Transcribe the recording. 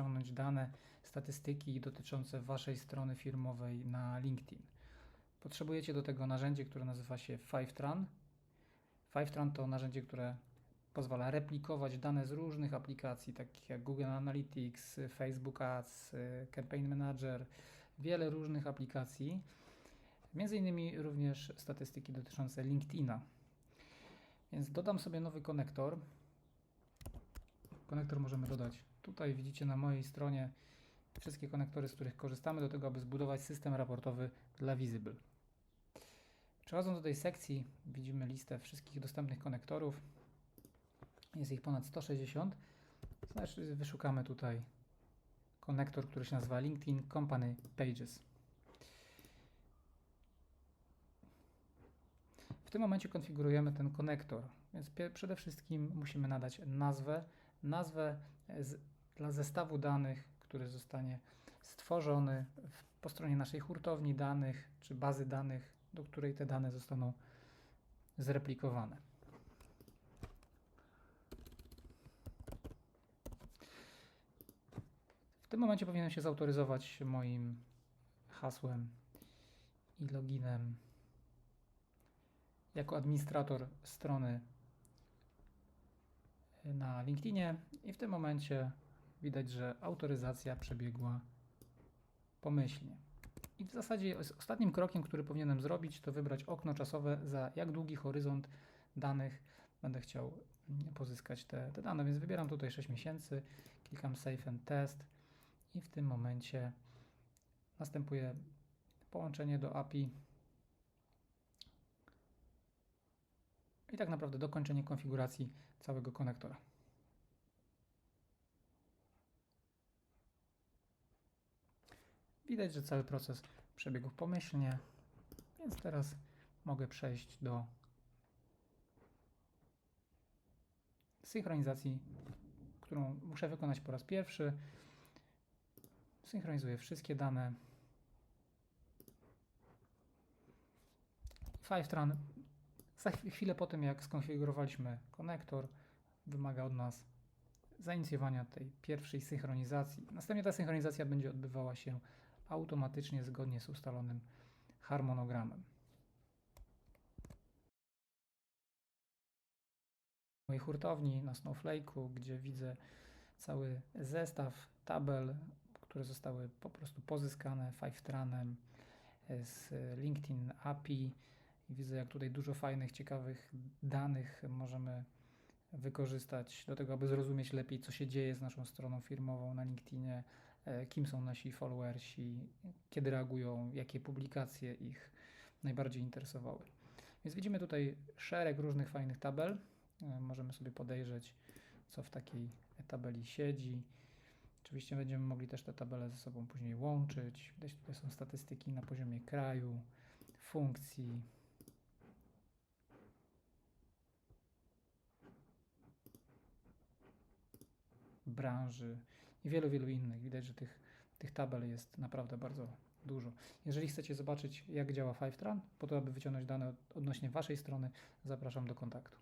wyciągnąć dane, statystyki dotyczące Waszej strony firmowej na LinkedIn. Potrzebujecie do tego narzędzie, które nazywa się Fivetran. Fivetran to narzędzie, które pozwala replikować dane z różnych aplikacji, takich jak Google Analytics, Facebook Ads, Campaign Manager, wiele różnych aplikacji, między innymi również statystyki dotyczące LinkedIna. Więc dodam sobie nowy konektor. Konektor możemy dodać tutaj. Widzicie na mojej stronie wszystkie konektory, z których korzystamy do tego, aby zbudować system raportowy dla Visible. Przechodząc do tej sekcji, widzimy listę wszystkich dostępnych konektorów. Jest ich ponad 160. Znaczy, wyszukamy tutaj konektor, który się nazywa LinkedIn Company Pages. W tym momencie konfigurujemy ten konektor, więc przede wszystkim musimy nadać nazwę, nazwę z, dla zestawu danych, który zostanie stworzony w, po stronie naszej hurtowni danych czy bazy danych, do której te dane zostaną zreplikowane. W tym momencie powinienem się zautoryzować moim hasłem i loginem jako administrator strony na LinkedInie i w tym momencie widać, że autoryzacja przebiegła pomyślnie. I w zasadzie ostatnim krokiem, który powinienem zrobić, to wybrać okno czasowe, za jak długi horyzont danych będę chciał pozyskać te, te dane. Więc wybieram tutaj 6 miesięcy, klikam Save and Test i w tym momencie następuje połączenie do API i tak naprawdę dokończenie konfiguracji całego konektora. Widać, że cały proces przebiegł pomyślnie, więc teraz mogę przejść do synchronizacji, którą muszę wykonać po raz pierwszy. Synchronizuję wszystkie dane. Fivetran za chwilę po tym, jak skonfigurowaliśmy konektor, wymaga od nas zainicjowania tej pierwszej synchronizacji. Następnie ta synchronizacja będzie odbywała się automatycznie zgodnie z ustalonym harmonogramem. W mojej hurtowni na Snowflake'u, gdzie widzę cały zestaw tabel, które zostały po prostu pozyskane Fivetranem z LinkedIn API, i widzę, jak tutaj dużo fajnych, ciekawych danych możemy wykorzystać do tego, aby zrozumieć lepiej, co się dzieje z naszą stroną firmową na LinkedInie, e, kim są nasi followersi, kiedy reagują, jakie publikacje ich najbardziej interesowały. Więc widzimy tutaj szereg różnych fajnych tabel. E, możemy sobie podejrzeć, co w takiej tabeli siedzi. Oczywiście będziemy mogli też te tabele ze sobą później łączyć. Widać tutaj są statystyki na poziomie kraju, funkcji, branży i wielu, wielu innych. Widać, że tych, tych tabel jest naprawdę bardzo dużo. Jeżeli chcecie zobaczyć, jak działa Fivetran, po to, aby wyciągnąć dane odnośnie Waszej strony, zapraszam do kontaktu.